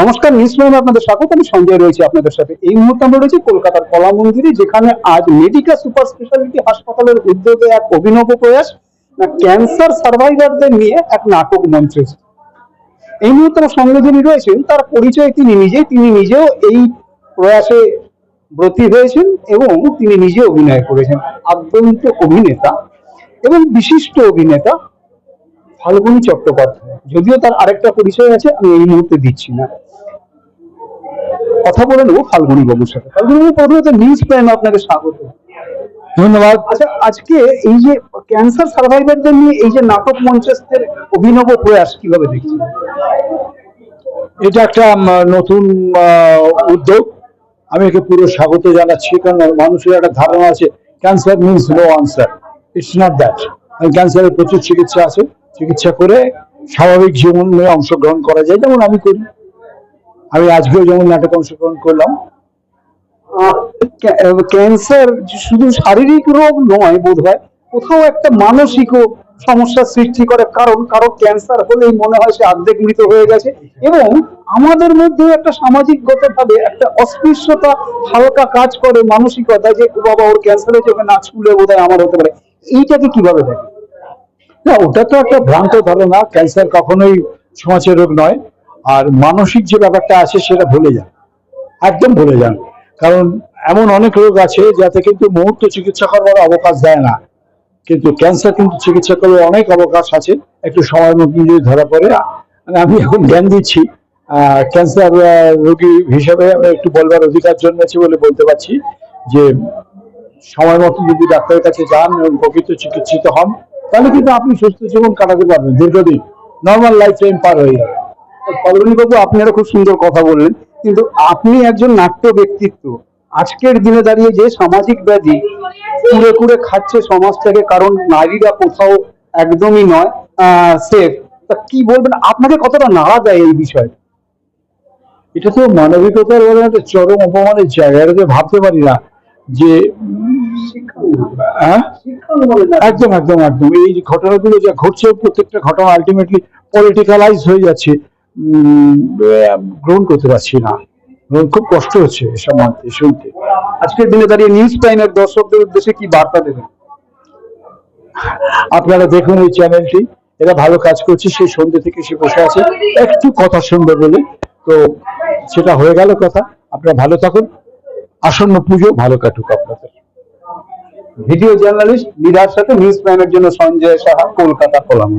নমস্কার নিউজ প্রাইমে আপনাদের স্বাগত। আমি সঞ্জয় রয়েছি আপনাদের সাথে। এই মুহূর্তে আমরা রয়েছি কলকাতার কলা মন্দিরে, যেখানে আজ মেডিকা সুপার স্পেশালিটি হাসপাতালের উদ্যোগে এক অভিনব প্রয়াস ক্যান্সার সার্ভাইভারদের নিয়ে এক নাটক মঞ্চ। এই মুহূর্তে আমার সঙ্গে যিনি রয়েছেন, তার পরিচয় তিনি নিজেই, তিনি নিজেও এই প্রয়াসে ব্রতী হয়েছেন এবং তিনি নিজে অভিনয় করেছেন। আদ্যন্ত অভিনেতা এবং বিশিষ্ট অভিনেতা ফাল্গুনী চট্টোপাধ্যায়। যদিও তার আরেকটা পরিচয় আছে, আমি এই মুহূর্তে দিচ্ছি না। কথা বলে নেব ফাল্গুনী বাবুর সাথে। ফাল্গুনী বাবু প্রথমত নিউজ প্রাইম আপনাকে স্বাগত। ধন্যবাদ। আচ্ছা আজকে এই যে ক্যান্সার সার্ভাইভারদের নিয়ে এই যে নাটক মঞ্চস্থের অভিনব প্রয়াস কীভাবে দেখছেন? এটা একটা নতুন উদ্যোগ। আমি একে পুরো স্বাগত জানাচ্ছি, কারণ মানুষের একটা ধারণা আছে cancer means no answer it's not that ক্যান্সারের প্রচুর চিকিৎসা আছে। চিকিৎসা করে স্বাভাবিক জীবনে অংশগ্রহণ করা যায়, যেমন আমি করি। আমি আজকেও যেমন নাটক অংশগ্রহণ করলাম ক্যান্সার শুধু শারীরিক রোগ নয় বোধ হয় কোথাও একটা মানসিকও সমস্যার সৃষ্টি করে। কারণ কারও ক্যান্সার হলেই মনে হয় সে অর্ধেক মৃত হয়ে গেছে। এবং আমাদের মধ্যে একটা সামাজিকগত ভাবে একটা অস্পৃশ্যতা হালকা কাজ করে মানসিকতা যে বাবা, ওর ক্যান্সার হয়েছে, ওকে না ছুলে বোধ আমার হতে পারে। এইটাকে কীভাবে দেখে না, ওটা তো একটা ভ্রান্ত ধারণা। ক্যান্সার কখনোই সমাজের রোগ নয়। আর মানসিক যে ব্যাপারটা আছে সেটা ভুলে যান। একদম ভুলে যান। কারণ এমন অনেক রোগ আছে যাতে কিন্তু মুহূর্ত চিকিৎসা করবার অবকাশ দেয় না। কিন্তু ক্যান্সার কিন্তু চিকিৎসা করবার অনেক অবকাশ আছে। একটু সময় মতো যদি ধরা পড়ে মানে আমি এখন জ্ঞান দিচ্ছি। ক্যান্সার রোগী হিসাবে আমি একটু বলবার অধিকার জন্মেছে বলে বলতে পারছি যে, সময় মতো যদি ডাক্তারের কাছে যান এবং প্রকৃত চিকিৎসিত হন, তাহলে কিন্তু আপনি সুস্থ জীবন কাটাতে পারবেন দীর্ঘদিন। নর্মাল লাইফ টাইম পার হয়ে যাবে। বাবু, আপনি একটা খুব সুন্দর কথা বললেন। কিন্তু আপনি একজন নাট্য ব্যক্তিত্ব। আজকের দিনে দাঁড়িয়ে যে সামাজিক ব্যাধি কুড়ে কুড়ে খাচ্ছে সমাজটাকে কারণ নারীরা কোথাও একদমই নয় সেফ তা কি বলবেন? আপনাকে কতটা নাড়া দেয় এই বিষয়ে? এটা তো মানবিকতার একটা চরম অপমানের জায়গা, এটা ভাবতে পারি না যে হ্যাঁ? একদম একদম একদম। এই ঘটনাগুলো যা ঘটছে, প্রত্যেকটা ঘটনা আলটিমেটলি পলিটিক্যালাইজ হয়ে যাচ্ছে। গ্রহণ করতে পারছি না। খুব কষ্ট হচ্ছে এসব মানতে শুনতে। আজকের দিনে দাঁড়িয়ে নিউজ টাইমের দর্শকদের উদ্দেশ্যে কি বার্তা দেবেন? আপনারা দেখুন এই চ্যানেলটি। এরা ভালো কাজ করছে, সেই সন্ধ্যে থেকে সে বসে আছে। একটু কথা শুনবে বলে। তো সেটা হয়ে গেল কথা। আপনারা ভালো থাকুন। আসন্ন পুজো ভালো কাটুক আপনাদের। ভিডিও জার্নালিস্ট বিরার সাথে নিউজ প্রাইমের জন্য সঞ্জয় সাহা, কলকাতা কলাম